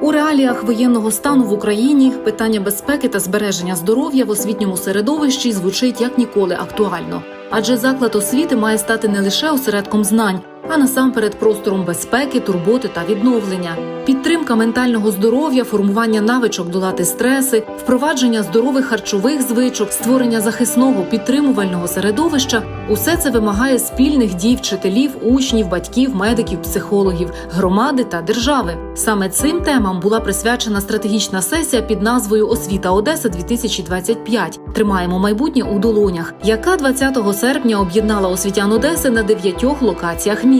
У реаліях воєнного стану в Україні питання безпеки та збереження здоров'я в освітньому середовищі звучить як ніколи актуально. Адже заклад освіти має стати не лише осередком знань, а насамперед простором безпеки, турботи та відновлення, підтримка ментального здоров'я, формування навичок долати стреси, впровадження здорових харчових звичок, створення захисного підтримувального середовища усе це вимагає спільних дій вчителів, учнів, батьків, медиків, психологів, громади та держави. Саме цим темам була присвячена стратегічна сесія під назвою Освіта Одеса 2025 Тримаємо майбутнє у долонях, яка 20 серпня об'єднала освітян Одеси на дев'ятьох локаціях міста.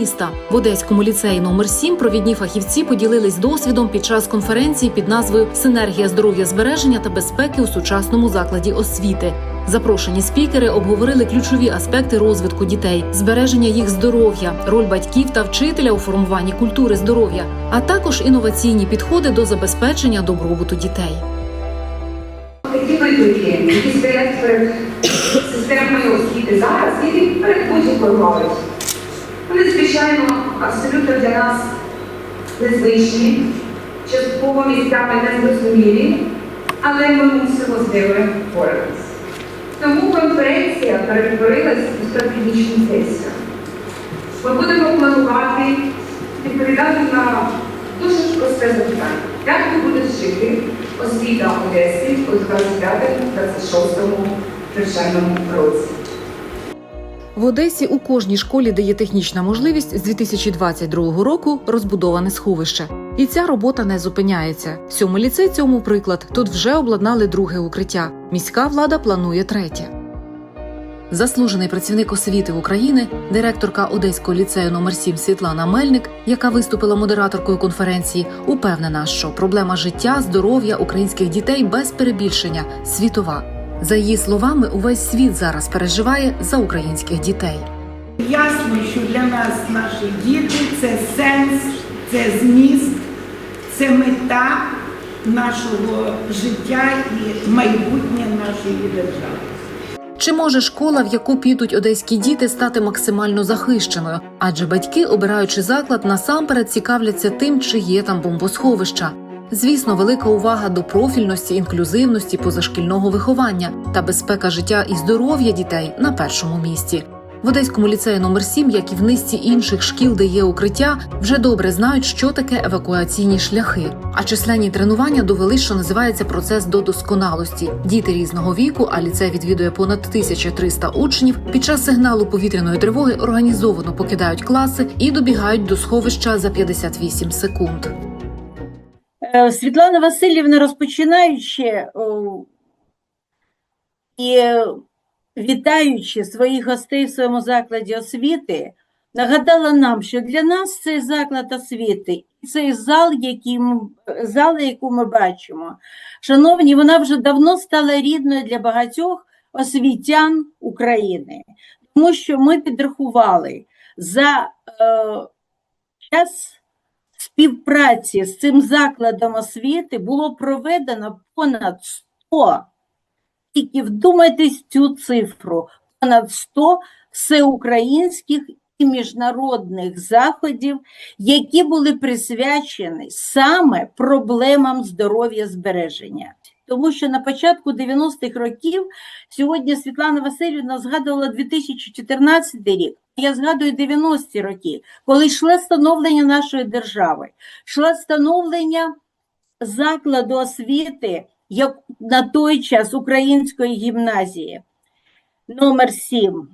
В Одеському ліцеї номер 7 провідні фахівці поділились досвідом під час конференції під назвою Синергія здоров'я збереження та безпеки у сучасному закладі освіти. Запрошені спікери обговорили ключові аспекти розвитку дітей, збереження їх здоров'я, роль батьків та вчителя у формуванні культури здоров'я, а також інноваційні підходи до забезпечення добробуту дітей. Такі виклики, які стоять перед системою освіти зараз, які перед будь-якою галузю. Вони, звичайно, абсолютно для нас незвичні, частково місцями незрозумілі, але ми мусимо з ними впоратися. Тому конференція перетворилась у стратегічну сесію. Ми будемо планувати відповідати на дуже просте запитання. Як ви будете жити освіта Одеси у 25-26 навчальному році? В Одесі у кожній школі, де є технічна можливість, з 2022 року розбудоване сховище. І ця робота не зупиняється. Сьомий ліцей цьому приклад. Тут вже обладнали друге укриття. Міська влада планує третє. Заслужений працівник освіти України, директорка Одеського ліцею номер 7 Світлана Мельник, яка виступила модераторкою конференції, упевнена, що проблема життя, здоров'я українських дітей без перебільшення світова. За її словами, увесь світ зараз переживає за українських дітей. Ясно, що для нас наші діти це сенс, це зміст, це мета нашого життя і майбутнє нашої держави. Чи може школа, в яку підуть одеські діти, стати максимально захищеною? Адже батьки, обираючи заклад, насамперед цікавляться тим, чи є там бомбосховища. Звісно, велика увага до профільності, інклюзивності, позашкільного виховання та безпека життя і здоров'я дітей на першому місці. В Одеському ліцеї номер 7, як і в низці інших шкіл, де є укриття, вже добре знають, що таке евакуаційні шляхи. А численні тренування довели, що називається процес до досконалості. Діти різного віку, а ліцей відвідує понад 1300 учнів. Під час сигналу повітряної тривоги організовано покидають класи і добігають до сховища за 58 секунд. Е, Світлана Васильівна, розпочинаючи і вітаючи своїх гостей в своєму закладі освіти, нагадала нам, що для нас цей заклад освіти, цей зал, який ми, зал, яку ми бачимо, шановні, вона вже давно стала рідною для багатьох освітян України, тому що ми підрахували за е, час співпраці з цим закладом освіти було проведено понад 100, тільки вдумайтесь цю цифру, понад 100 всеукраїнських і міжнародних заходів, які були присвячені саме проблемам здоров'я збереження. Тому що на початку 90-х років сьогодні Світлана Васильівна згадувала 2014 рік, я згадую 90-ті роки, коли йшло становлення нашої держави, йшло становлення закладу освіти, як на той час української гімназії. Номер 7.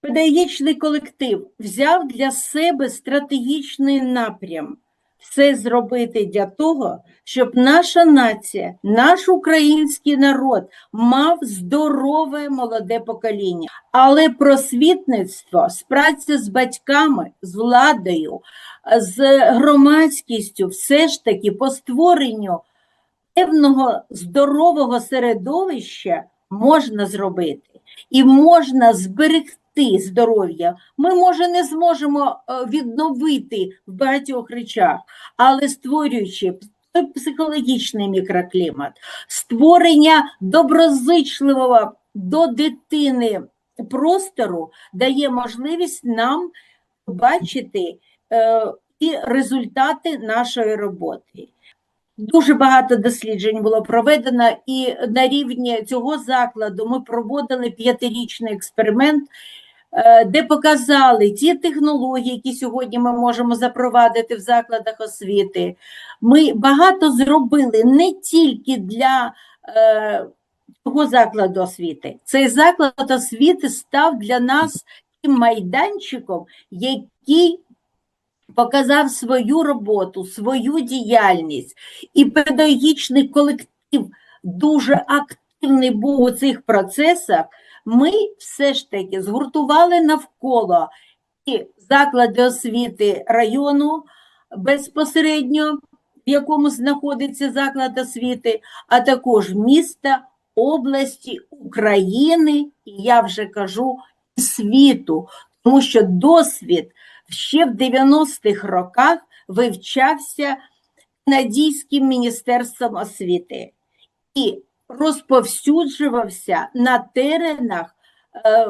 Педагогічний колектив взяв для себе стратегічний напрям все зробити для того, щоб наша нація, наш український народ мав здорове молоде покоління. Але просвітництво, спраця з батьками, з владою, з громадськістю, все ж таки по створенню певного здорового середовища можна зробити і можна зберегти здоров'я. Ми, може, не зможемо е, відновити в багатьох речах, але створюючи психологічний мікроклімат, створення доброзичливого до дитини простору дає можливість нам бачити е, і результати нашої роботи. Дуже багато досліджень було проведено, і на рівні цього закладу ми проводили п'ятирічний експеримент, е, де показали ті технології, які сьогодні ми можемо запровадити в закладах освіти. Ми багато зробили не тільки для е, цього закладу освіти. Цей заклад освіти став для нас тим майданчиком, який показав свою роботу, свою діяльність, і педагогічний колектив дуже активний був у цих процесах. Ми все ж таки згуртували навколо і заклади освіти району безпосередньо, в якому знаходиться заклад освіти, а також міста, області, України, і я вже кажу, світу, тому що досвід ще в 90-х роках вивчався Канадійським міністерством освіти і розповсюджувався на теренах е,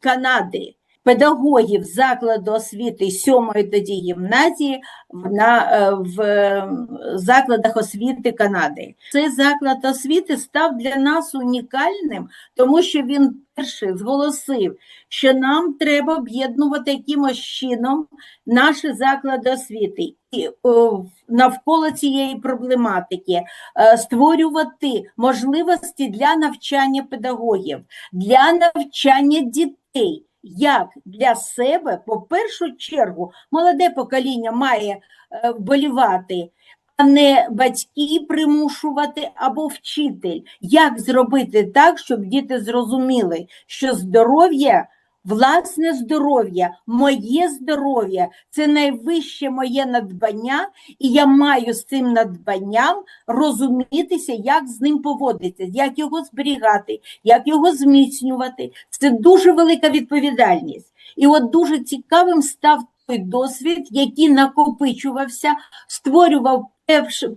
Канади педагогів закладу освіти сьомої тоді гімназії на, е, в е, закладах освіти Канади. Цей заклад освіти став для нас унікальним, тому що він перший зголосив, що нам треба об'єднувати якимось чином наші заклади освіти і о, навколо цієї проблематики е, створювати можливості для навчання педагогів, для навчання дітей. Як для себе, по першу чергу, молоде покоління має е, вболівати, а не батьки примушувати або вчитель. Як зробити так, щоб діти зрозуміли, що здоров'я, власне здоров'я, моє здоров'я це найвище моє надбання, і я маю з цим надбанням розумітися, як з ним поводитися, як його зберігати, як його зміцнювати. Це дуже велика відповідальність. І от дуже цікавим став той досвід, який накопичувався, створював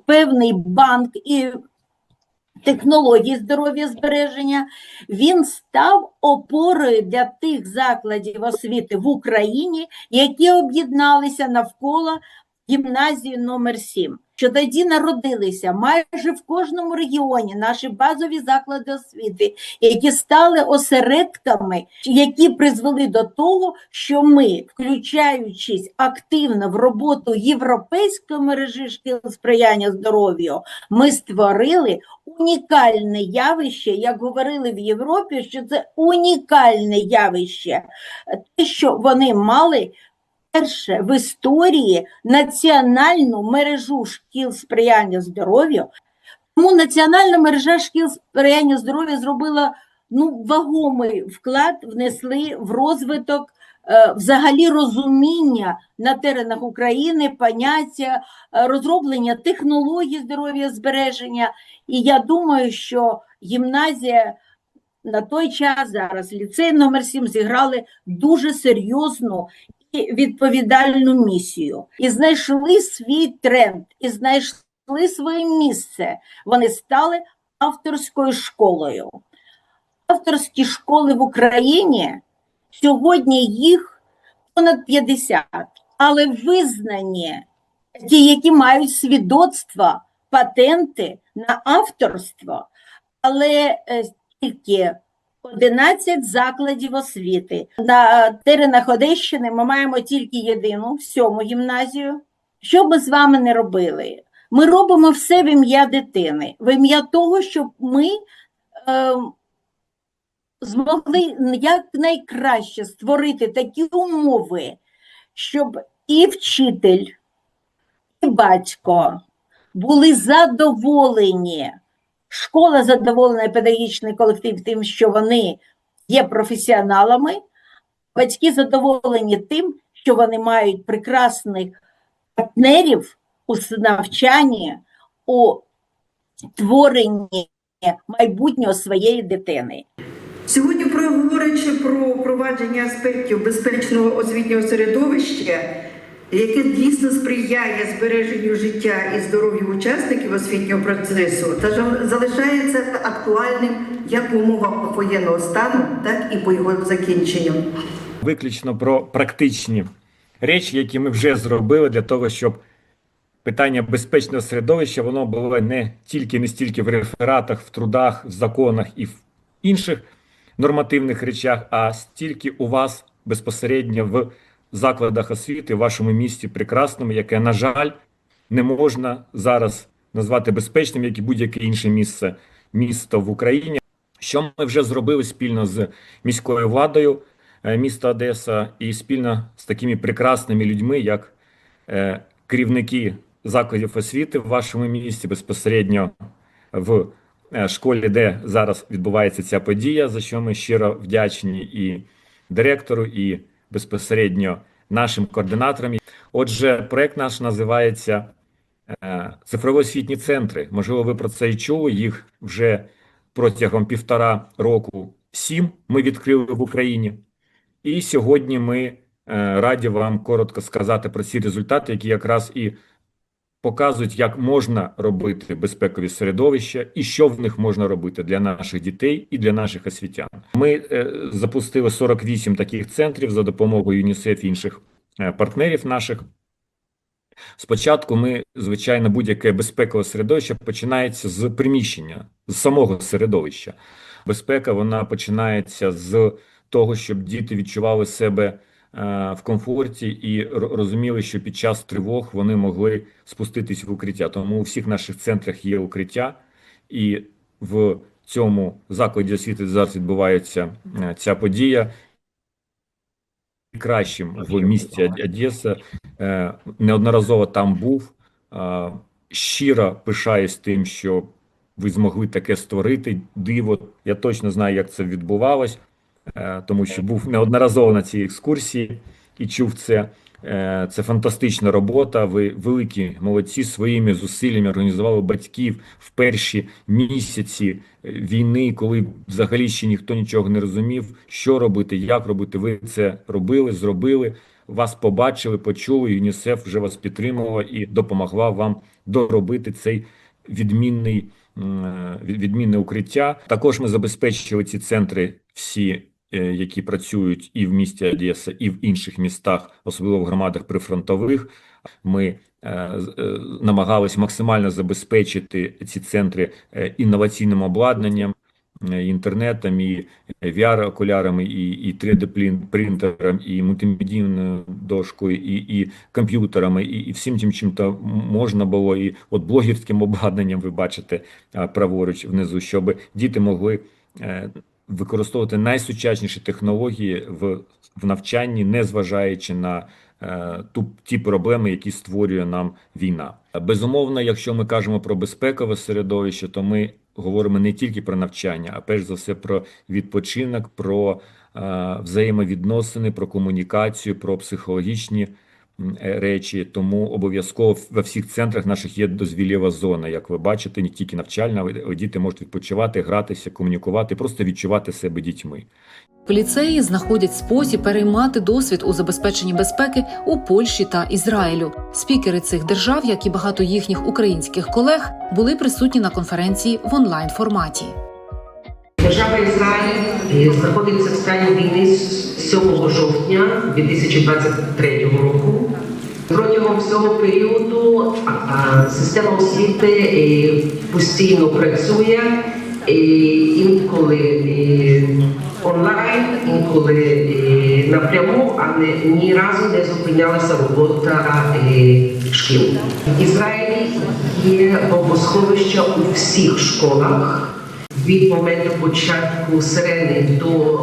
певний банк і технологій здоров'я збереження, він став опорою для тих закладів освіти в Україні, які об'єдналися навколо гімназії номер 7 що тоді народилися майже в кожному регіоні наші базові заклади освіти, які стали осередками, які призвели до того, що ми, включаючись активно в роботу європейської мережі шкіл сприяння здоров'ю, ми створили унікальне явище, як говорили в Європі, що це унікальне явище, те, що вони мали перше в історії національну мережу шкіл сприяння здоров'ю. Тому національна мережа шкіл сприяння здоров'я зробила ну, вагомий вклад, внесли в розвиток е, взагалі розуміння на теренах України, поняття, е, розроблення технологій здоров'я збереження. І я думаю, що гімназія на той час зараз ліцей номер 7 зіграли дуже серйозну відповідальну місію. І знайшли свій тренд, і знайшли своє місце. Вони стали авторською школою. Авторські школи в Україні сьогодні їх понад 50, але визнані ті, які мають свідоцтва, патенти на авторство, але е, тільки 11 закладів освіти. На теренах Одещини ми маємо тільки єдину, сьому гімназію. Що ми з вами не робили? Ми робимо все в ім'я дитини, в ім'я того, щоб ми е, змогли якнайкраще створити такі умови, щоб і вчитель, і батько були задоволені. Школа задоволена, педагогічний колектив тим, що вони є професіоналами, батьки задоволені тим, що вони мають прекрасних партнерів у навчанні, у творенні майбутнього своєї дитини. Сьогодні, говорячи про впровадження аспектів безпечного освітнього середовища, яке дійсно сприяє збереженню життя і здоров'ю учасників освітнього процесу, та жа- залишається актуальним як в умовах воєнного стану, так і по його закінченню. виключно про практичні речі, які ми вже зробили для того, щоб питання безпечного середовища воно було не тільки не стільки в рефератах, в трудах, в законах і в інших нормативних речах, а стільки у вас безпосередньо в закладах освіти в вашому місті прекрасному, яке, на жаль, не можна зараз назвати безпечним, як і будь-яке інше місце місто в Україні. Що ми вже зробили спільно з міською владою е, міста Одеса і спільно з такими прекрасними людьми, як е, керівники закладів освіти в вашому місті, безпосередньо в е, школі, де зараз відбувається ця подія, за що ми щиро вдячні і директору, і безпосередньо нашим координаторам. Отже, проект наш називається Цифрово-освітні центри. Можливо, ви про це і чули. Їх вже протягом півтора року сім ми відкрили в Україні. І сьогодні ми е, раді вам коротко сказати про ці результати, які якраз і показують, як можна робити безпекові середовища і що в них можна робити для наших дітей і для наших освітян. Ми е, запустили 48 таких центрів за допомогою ЮНІСЕФ і інших е, партнерів наших. Спочатку ми, звичайно, будь-яке безпекове середовище починається з приміщення, з самого середовища. Безпека вона починається з того, щоб діти відчували себе в комфорті і розуміли, що під час тривог вони могли спуститись в укриття. Тому у всіх наших центрах є укриття, і в цьому закладі освіти зараз відбувається е, ця подія. Кращим в місті Одеса Е, неодноразово там був. Е, Щиро пишаюсь тим, що ви змогли таке створити. Диво, я точно знаю, як це відбувалось, е, тому що був неодноразово на цій екскурсії і чув це. Е, Це фантастична робота. Ви великі молодці своїми зусиллями організували батьків в перші місяці е, війни, коли взагалі ще ніхто нічого не розумів, що робити, як робити. Ви це робили, зробили. Вас побачили, почули. ЮНІСЕФ вже вас підтримувала і допомогла вам доробити цей відмінний е, відмінне укриття. Також ми забезпечили ці центри всі, е, які працюють і в місті Одеса, і в інших містах, особливо в громадах прифронтових. Ми е, е, намагались максимально забезпечити ці центри е, інноваційним обладнанням, е, інтернетом, і VR-окулярами, і, і 3D-принтером, і мультимедійною дошкою, і, і комп'ютерами, і, і всім тим, чим то можна було, і от блогерським обладнанням ви бачите праворуч внизу, щоб діти могли е, використовувати найсучасніші технології в, в навчанні, не зважаючи на е, ту, ті проблеми, які створює нам війна. Безумовно, якщо ми кажемо про безпекове середовище, то ми говоримо не тільки про навчання, а перш за все про відпочинок, про е, взаємовідносини, про комунікацію, про психологічні речі. Тому обов'язково во всіх центрах наших є дозвілєва зона. Як ви бачите, не тільки навчальна, але діти можуть відпочивати, гратися, комунікувати, просто відчувати себе дітьми. В ліцеї знаходять спосіб переймати досвід у забезпеченні безпеки у Польщі та Ізраїлю. Спікери цих держав, як і багато їхніх українських колег, були присутні на конференції в онлайн форматі. Держава Ізраїль е, знаходиться в стані війни з 7 жовтня 2023 року. Протягом всього періоду а, а, система освіти е, постійно працює, е, інколи е, онлайн, інколи напряму, але ні разу не зупинялася робота шкіл. В Ізраїлі є бомбосховища у всіх школах від моменту початку сирени до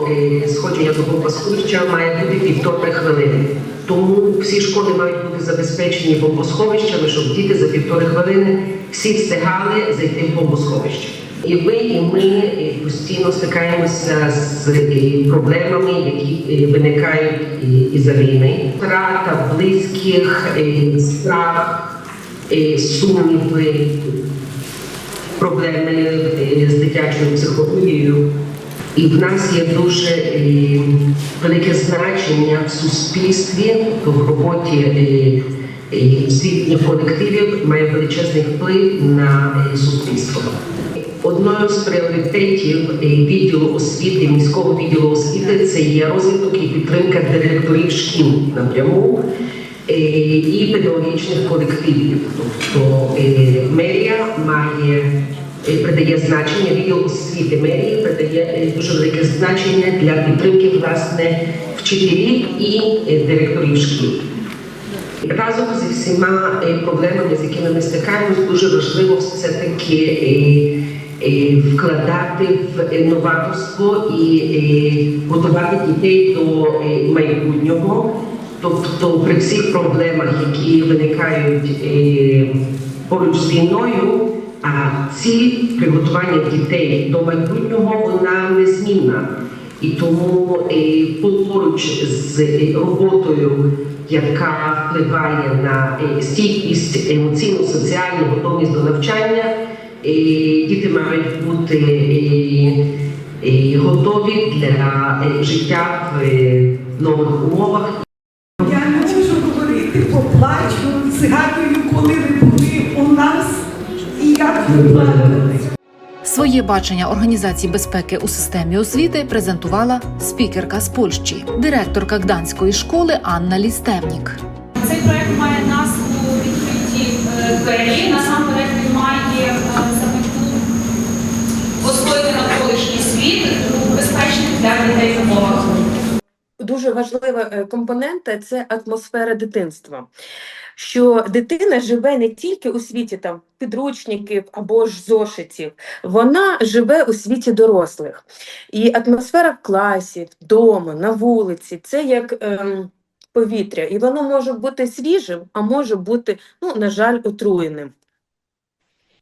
сходження до бомбосховища має бути півтори хвилини. Тому всі школи мають бути забезпечені бомбосховищами, щоб діти за півтори хвилини всі встигали зайти в бомбосховище. І ви, і ми постійно стикаємося з е, проблемами, які е, виникають е, із-за війни. Втрата близьких, е, страх, сумніви, проблеми з дитячою психологією. І в нас є дуже е, велике значення в суспільстві, в роботі е, е, освітніх колективів має величезний вплив на е, суспільство. одною з пріоритетів відділу освіти, міського відділу освіти це є розвиток і підтримка директорів шкіл напряму і педагогічних колективів. Тобто мерія має придає значення, відділ освіти мерії придає е, дуже велике значення для підтримки власне вчителів і е, директорів шкіл. Разом зі всіма е, проблемами, з якими ми стикаємось, дуже важливо все-таки е, е, вкладати в е, новаторство і е, готувати дітей до е, майбутнього. Тобто при всіх проблемах, які виникають е, поруч з війною, ціль приготування дітей до майбутнього вона незмінна. І тому е, поруч з роботою, яка впливає на е, стійкість емоційну, соціальну готовність до навчання, е, діти мають бути готові для життя в нових умовах. Я не можу говорити, поплачу, згадую, коли ви були у нас і як ви плакали. Своє бачення організації безпеки у системі освіти презентувала спікерка з Польщі, директорка Гданської школи Анна Лістевнік. Цей проект має назву відкриті е, двері. Насамперед він має е, за мету освоїти навколишній світ у безпечних для дітей умовах. дуже важлива е, компонента це атмосфера дитинства. Що дитина живе не тільки у світі там підручників або ж зошитів, вона живе у світі дорослих. І атмосфера в класі, вдома, на вулиці це як ем, повітря. І воно може бути свіжим, а може бути, ну, на жаль, отруєним.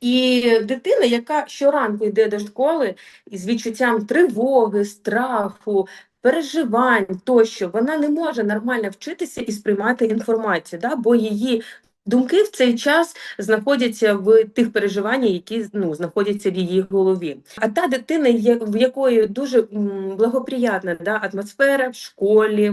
І дитина, яка щоранку йде до школи із відчуттям тривоги, страху, переживань тощо, вона не може нормально вчитися і сприймати інформацію, да? бо її думки в цей час знаходяться в тих переживаннях, які ну, знаходяться в її голові. А та дитина, в якої дуже благоприятна да, атмосфера в школі.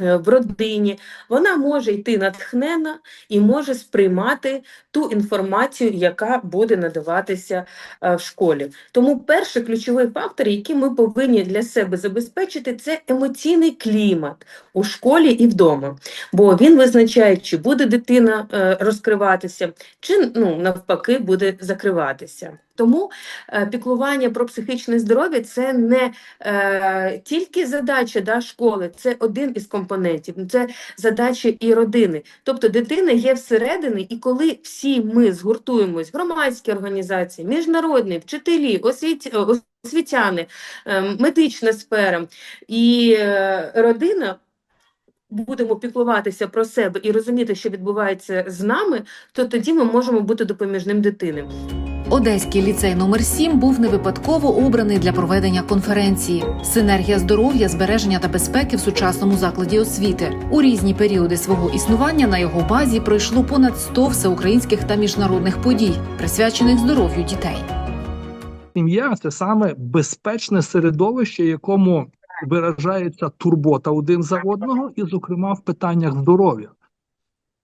Е, В родині вона може йти натхнена і може сприймати ту інформацію, яка буде надаватися е, в школі. Тому перший ключовий фактор, який ми повинні для себе забезпечити, це емоційний клімат у школі і вдома. Бо він визначає, чи буде дитина е, розкриватися, чи ну, навпаки буде закриватися. Тому е, піклування про психічне здоров'я це не е, тільки задача да, школи, це один із компонентів, це задача і родини. Тобто дитина є всередині, і коли всі ми згуртуємось, громадські організації, міжнародні, вчителі, освіт, освітяни, е, медична сфера і е, родина. Будемо піклуватися про себе і розуміти, що відбувається з нами, то тоді ми можемо бути допоміжним дитини. Одеський ліцей номер 7 був не випадково обраний для проведення конференції Синергія здоров'я, збереження та безпеки в сучасному закладі освіти. У різні періоди свого існування на його базі пройшло понад 100 всеукраїнських та міжнародних подій, присвячених здоров'ю дітей. Сім'я це саме безпечне середовище, якому виражається турбота один за одного, і, зокрема, в питаннях здоров'я.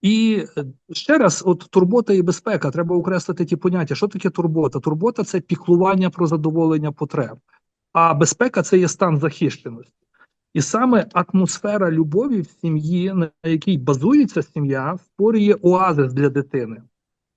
І е, ще раз, от турбота і безпека, треба окреслити ті поняття. Що таке турбота? Турбота це піклування про задоволення потреб, а безпека це є стан захищеності. І саме атмосфера любові в сім'ї, на якій базується сім'я, створює оазис для дитини.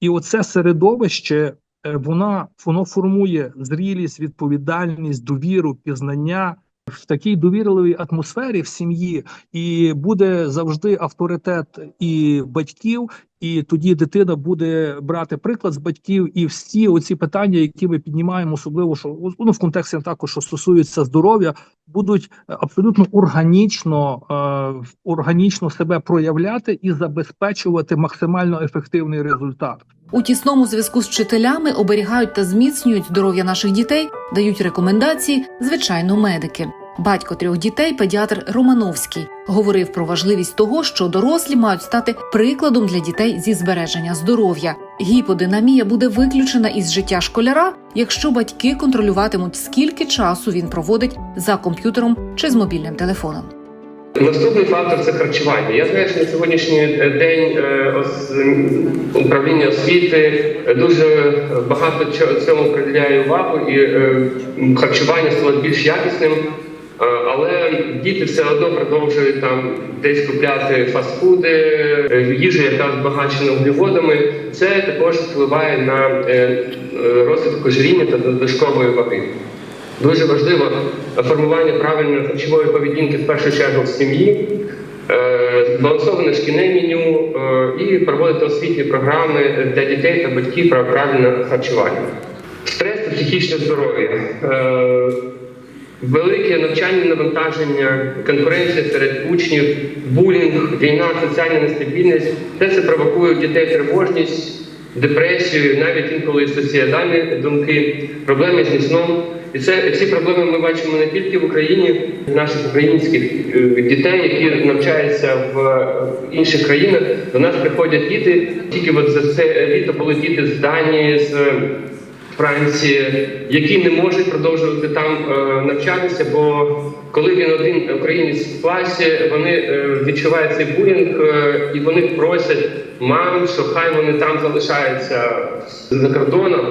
І оце середовище е, вона воно формує зрілість, відповідальність, довіру, пізнання в такій довірливій атмосфері в сім'ї, і буде завжди авторитет і батьків, і тоді дитина буде брати приклад з батьків, і всі оці питання, які ми піднімаємо, особливо що ну, в контексті також що стосуються здоров'я, будуть абсолютно органічно, е, органічно себе проявляти і забезпечувати максимально ефективний результат. У тісному зв'язку з вчителями оберігають та зміцнюють здоров'я наших дітей, дають рекомендації, звичайно, медики. Батько трьох дітей, педіатр Романовський, говорив про важливість того, що дорослі мають стати прикладом для дітей зі збереження здоров'я. Гіподинамія буде виключена із життя школяра, якщо батьки контролюватимуть, скільки часу він проводить за комп'ютером чи з мобільним телефоном. Наступний фактор це харчування. Я знаю, що на сьогоднішній е, день е, управління освіти е, дуже багато цьому приділяє увагу, і харчування стало більш якісним. Але діти все одно продовжують там десь купляти фастфуди, їжу, яка збагачена вуглеводами. Це також впливає на розвиток ожиріння та додаткової ваги. Дуже важливо формування правильної харчової поведінки в першу чергу в сім'ї, е, збалансоване шкільне меню е, і проводити освітні програми для дітей та батьків про правильне харчування. Стрес та психічне здоров'я. Е, Велике навчальне навантаження, конкуренція серед учнів, булінг, війна, соціальна нестабільність це провокує у дітей тривожність, депресію, навіть інколи суїцидальні думки, проблеми зі сном. І це ці проблеми ми бачимо не тільки в Україні, наших українських е, дітей, які навчаються в е, інших країнах. До нас приходять діти. Тільки от за це літо були діти з Данії, з Франції, які не можуть продовжувати там е, навчатися, бо коли він один українець в класі, вони відчувають цей булінг і вони просять мам, що хай вони там залишаються за кордоном.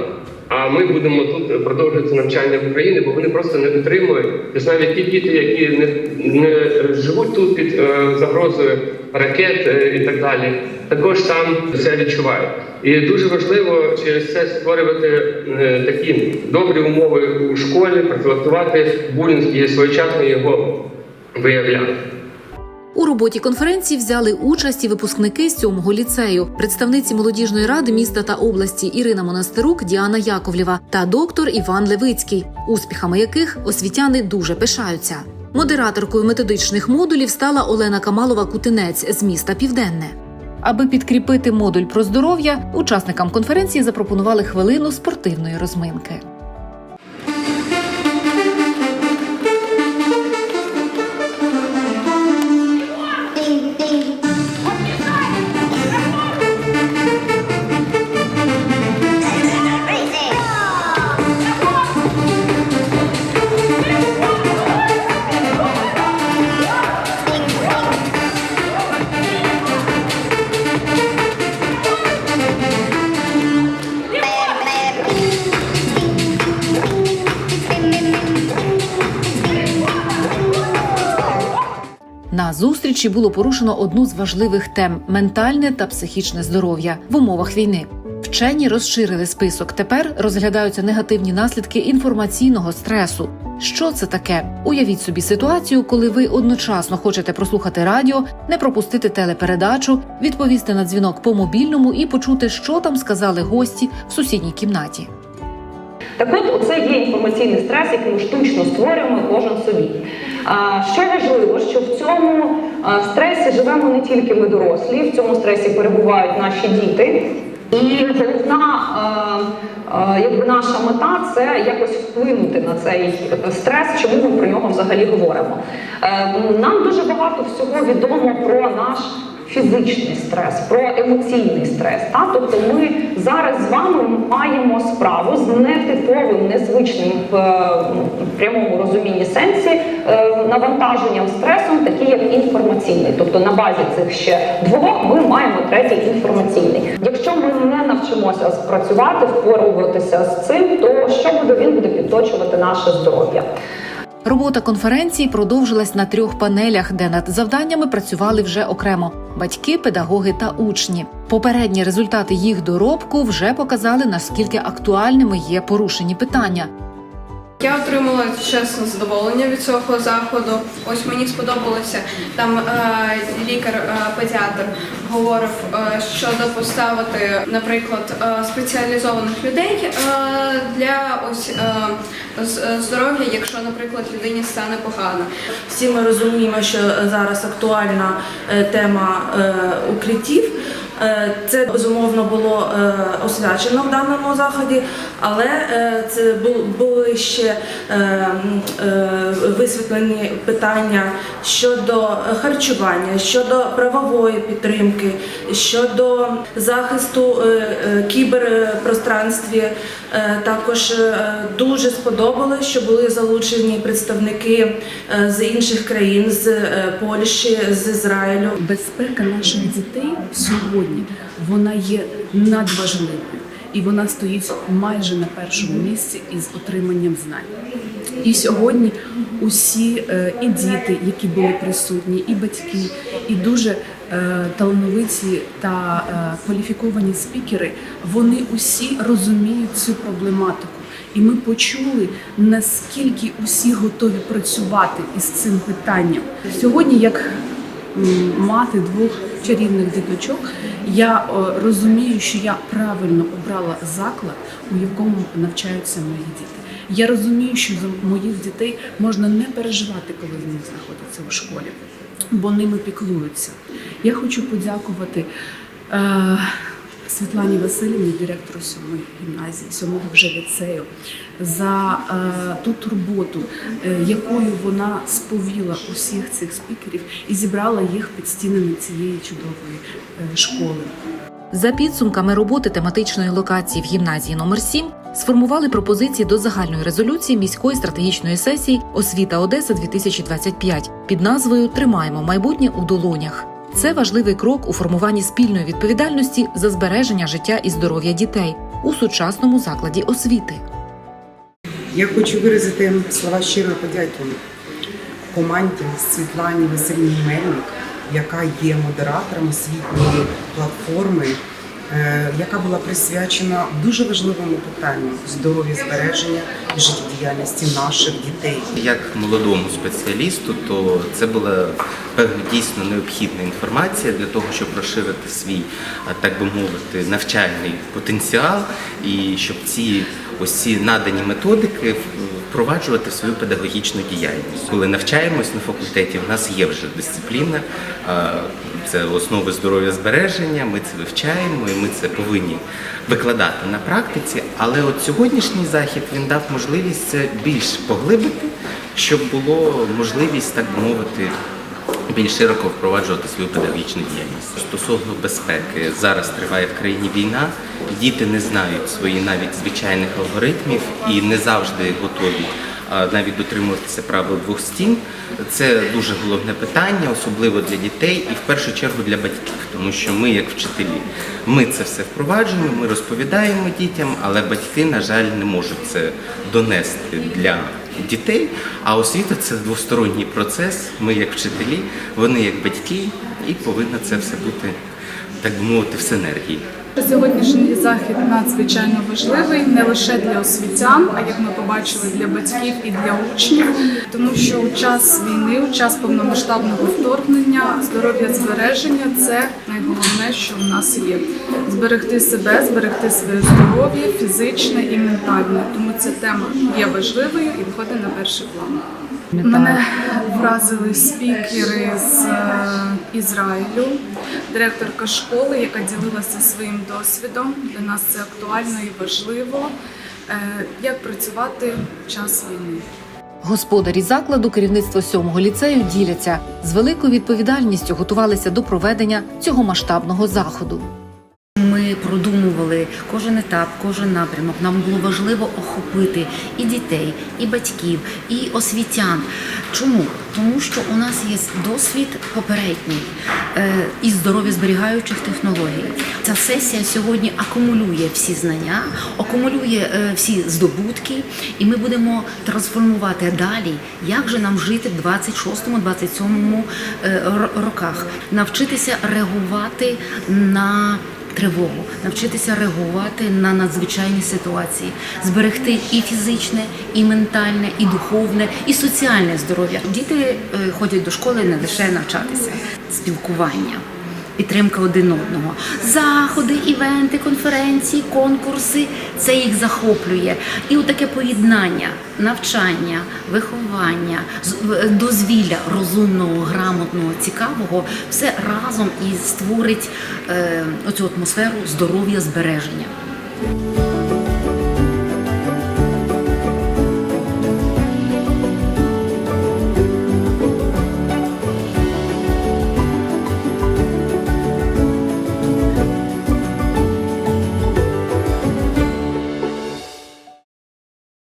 А ми будемо тут продовжувати навчання в Україні, бо вони просто не витримують. Тож навіть ті діти, які не, не живуть тут під е, загрозою ракет е, і так далі, також там це відчувають. І дуже важливо через це створювати е, такі добрі умови у школі, профілактувати булінг і своєчасно його виявляти. У роботі конференції взяли участь і випускники сьомого ліцею, представниці молодіжної ради міста та області Ірина Монастирук, Діана Яковлєва та доктор Іван Левицький, успіхами яких освітяни дуже пишаються. Модераторкою методичних модулів стала Олена Камалова Кутинець з міста Південне. Аби підкріпити модуль про здоров'я, учасникам конференції запропонували хвилину спортивної розминки. Зустрічі було порушено одну з важливих тем ментальне та психічне здоров'я в умовах війни. Вчені розширили список. Тепер розглядаються негативні наслідки інформаційного стресу. Що це таке? Уявіть собі ситуацію, коли ви одночасно хочете прослухати радіо, не пропустити телепередачу, відповісти на дзвінок по мобільному і почути, що там сказали гості в сусідній кімнаті. Так от, оце є інформаційний стрес, який ми штучно створюємо кожен собі. А, Що важливо, що в цьому стресі живемо не тільки ми дорослі, в цьому стресі перебувають наші діти. І головна якби наша мета це якось вплинути на цей стрес, чому ми про нього взагалі говоримо. Е, Нам дуже багато всього відомо про наш фізичний стрес, про емоційний стрес. Та? Тобто ми зараз з вами маємо справу з нетиповим, незвичним в е, в прямому розумінні сенсі е, навантаженням стресом, такий як інформаційний. Тобто на базі цих ще двох ми маємо третій інформаційний. Якщо ми не навчимося працювати, впоруватися з цим, то що буде він буде підточувати наше здоров'я. Робота конференції продовжилась на трьох панелях, де над завданнями працювали вже окремо батьки, педагоги та учні. Попередні результати їх доробку вже показали наскільки актуальними є порушені питання. Я отримала чесне задоволення від цього заходу. Ось мені сподобалося там е, лікар-педіатр говорив, е, щодо поставити, наприклад, е, спеціалізованих людей е, для ось е, здоров'я, якщо, наприклад, людині стане погано. Всі ми розуміємо, що зараз актуальна е, тема е, укриттів. Е, Це безумовно було е, освячено в даному заході, але е, це були ще е, е, висвітлені питання щодо харчування, щодо правової підтримки, щодо захисту кіберпространстві. Також дуже сподобалось, що були залучені представники з інших країн, з Польщі, з Ізраїлю. Безпека наших дітей сьогодні вона є надважливою і вона стоїть майже на першому місці із отриманням знань. І сьогодні усі е, і діти, які були присутні, і батьки, і дуже е, талановиті та е, кваліфіковані спікери, вони усі розуміють цю проблематику. І ми почули, наскільки усі готові працювати із цим питанням. Сьогодні, як мати двох чарівних діточок, я е, розумію, що я правильно обрала заклад, у якому навчаються мої діти. Я розумію, що за моїх дітей можна не переживати, коли вони знаходяться у школі, бо ними піклуються. Я хочу подякувати. Світлані Васильівні, директору сьомої гімназії, сьомого вже ліцею, за е, ту турботу, е, якою вона сповіла усіх цих спікерів і зібрала їх під стінами цієї чудової е, школи. За підсумками роботи тематичної локації в гімназії номер 7 сформували пропозиції до загальної резолюції міської стратегічної сесії Освіта Одеса 2025 під назвою Тримаємо майбутнє у долонях. Це важливий крок у формуванні спільної відповідальності за збереження життя і здоров'я дітей у сучасному закладі освіти. Я хочу виразити слова щирої подяки команді Світлані Васильні Мельник, яка є модератором освітньої платформи, яка була присвячена дуже важливому питанню здоров'я збереження і життєдіяльності наших дітей. Як молодому спеціалісту, то це була певно дійсно необхідна інформація для того, щоб розширити свій, так би мовити, навчальний потенціал, і щоб ці ось ці надані методики впроваджувати свою педагогічну діяльність. Коли навчаємось на факультеті, в нас є вже дисципліна, це основи здоров'я збереження. Ми це вивчаємо і ми це повинні викладати на практиці. Але от сьогоднішній захід він дав можливість це більш поглибити, щоб було можливість, так мовити, більш широко впроваджувати свою педагогічну діяльність. Стосовно безпеки, зараз триває в країні війна, діти не знають свої навіть звичайних алгоритмів і не завжди готові навіть дотримуватися правил двох стін. Це дуже головне питання, особливо для дітей і в першу чергу для батьків, тому що ми, як вчителі, ми це все впроваджуємо, ми розповідаємо дітям, але батьки, на жаль, не можуть це донести для дітей. А освіта це двосторонній процес. Ми, як вчителі, вони як батьки, і повинно це все бути, так би мовити, в синергії. Сьогоднішній захід надзвичайно важливий не лише для освітян, а як ми побачили для батьків і для учнів, тому що у час війни, у час повномасштабного вторгнення, здоров'я збереження це найголовніше, що в нас є. Зберегти себе, зберегти своє здоров'я, фізичне і ментальне. Тому ця тема є важливою і виходить на перший план. Мене вразили спікери з е, Ізраїлю, директорка школи, яка ділилася своїм досвідом. Для нас це актуально і важливо, е, як працювати в час війни. Господарі закладу, керівництво сьомого ліцею діляться з великою відповідальністю готувалися до проведення цього масштабного заходу. Ми продумували кожен етап, кожен напрямок. Нам було важливо охопити і дітей, і батьків, і освітян. Чому? Тому що у нас є досвід попередній е, із здоров'язберігаючих технологій. Ця сесія сьогодні акумулює всі знання, акумулює е, всі здобутки, і ми будемо трансформувати далі, як же нам жити в 26-27 е, ро- роках, навчитися реагувати на тривогу, навчитися реагувати на надзвичайні ситуації, зберегти і фізичне, і ментальне, і духовне, і соціальне здоров'я. Діти е, ходять до школи не лише навчатися, спілкування. Підтримка один одного. Заходи, івенти, конференції, конкурси це їх захоплює. І таке поєднання навчання, виховання, дозвілля розумного, грамотного, цікавого, все разом і створить е, оцю атмосферу здоров'я збереження.